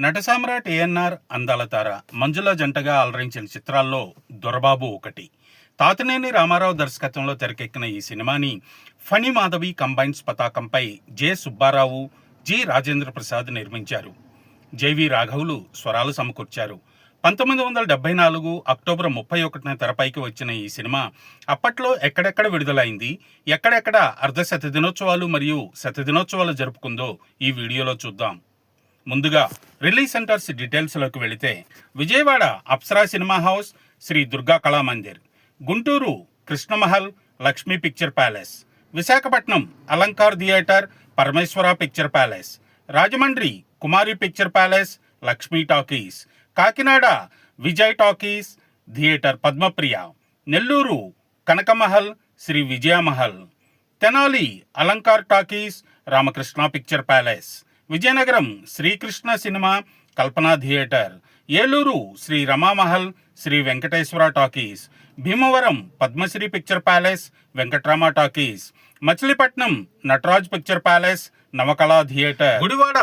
నటసామ్రాట్ ఏఎన్ఆర్ అందాల తార మంజుల జంటగా అలరించిన చిత్రాల్లో దొరబాబు ఒకటి. తాతనేని రామారావు దర్శకత్వంలో తెరకెక్కిన ఈ సినిమాని ఫణి మాధవి కంబైన్స్ పతాకంపై జె సుబ్బారావు జి రాజేంద్ర ప్రసాద్ నిర్మించారు. జేవి రాఘవులు స్వరాలు సమకూర్చారు. పంతొమ్మిది వందల డెబ్బై నాలుగు అక్టోబర్ ముప్పై ఒకటిన తెరపైకి వచ్చిన ఈ సినిమా అప్పట్లో ఎక్కడెక్కడ విడుదలైంది ఎక్కడెక్కడ అర్ధ శత దినోత్సవాలు మరియు శత దినోత్సవాలు జరుపుకుందో ఈ వీడియోలో చూద్దాం. ముందుగా రిలీజ్ సెంటర్స్ డీటెయిల్స్లోకి వెళితే Vijayawada Apsara cinema house Sri Durga Kalamandir Guntur Krishnamahal Lakshmi picture palace Visakhapatnam Alankar theatre Parameswara picture palace Rajahmundry Kumari picture palace Lakshmi talkies Kakinada Vijay talkies theatre Padmapriya Nellore Kanakamahal Sri Vijayamahal Tenali Alankar talkies Ramakrishna picture palace Vizianagaram Srikrishna cinema Kalpana theatre Eluru Sri Ramamahal Sri Venkateswara talkies Bhimavaram Padmasri picture palace Venkatrama talkies Machilipatnam Nataraj picture palace Navakala theatre. Gudivada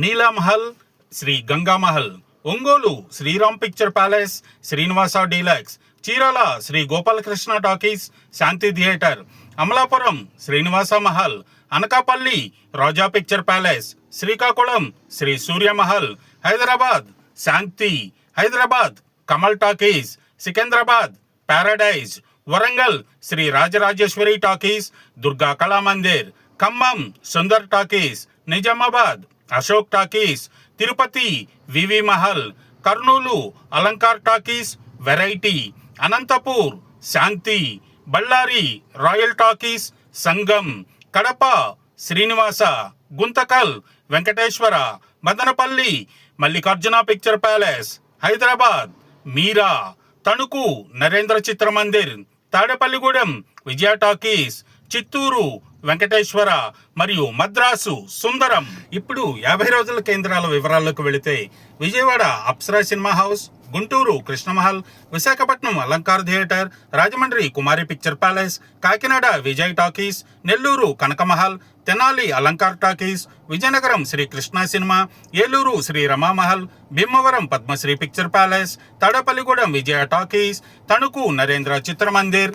Neelamahal Sri Gangamahal Ongole Sriram picture palace Srinivasa deluxe Chirala Sri Gopalakrishna talkies Shanti theatre Amalapuram Srinivasa Mahal Anakapalli Roja picture palace Srikakulam Sri Suryamahal Hyderabad Shanti Hyderabad Kamal talkies Secunderabad paradise Warangal Sri Rajarajeshwari talkies Durga Kalamandir Khammam Sundar talkies Nizamabad Ashok talkies Tirupati V V Mahal Kurnool Alankar talkies variety Anantapur Shanti Bellary royal talkies Sangam Kadapa Srinivasa. Guntakal Venkateswara Madanapalle Mallikarjuna picture palace Hyderabad Meera Tanuku Narendra Chitra Mandir Tadepalligudem Vijaya talkies Chittoor Venkateswara మరియు మద్రాసు సుందరం. ఇప్పుడు యాభై రోజుల కేంద్రాల వివరాల్లోకి వెళితే Vijayawada Apsara cinema house Guntur Krishnamahal Visakhapatnam Alankar theatre Rajahmundry Kumari picture palace Kakinada Vijay talkies Nellore Kanakamahal Tenali Alankar talkies Vizianagaram Sri Krishna cinema Eluru Sri Ramamahal Bhimavaram Padmasri picture palace Tadepalligudem Vijaya talkies Tanuku Narendra Chitramandir.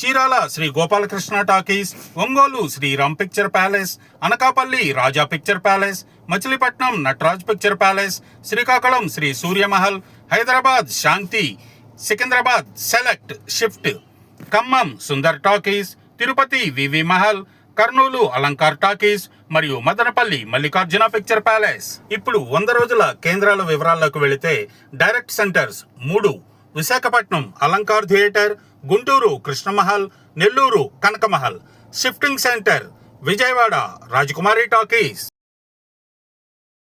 Chirala Sri Gopalakrishna talkies Ongole Sriram picture palace Anakapalli Raja picture palace Machilipatnam Nataraj picture palace Srikakulam Sri Suryamahal Hyderabad Shanti Secunderabad select shift Khammam Sundar talkies Tirupati V V Mahal Kurnool Alankar talkies మరియు Madanapalle Mallikarjuna picture palace. ఇప్పుడు వంద రోజుల కేంద్రాల వివరాల్లోకి వెళితే direct centres మూడు. Visakhapatnam Alankar theatre Guntur Krishnamahal Nellore Kanakamahal. Shifting centre Vijayawada Rajakumari talkies.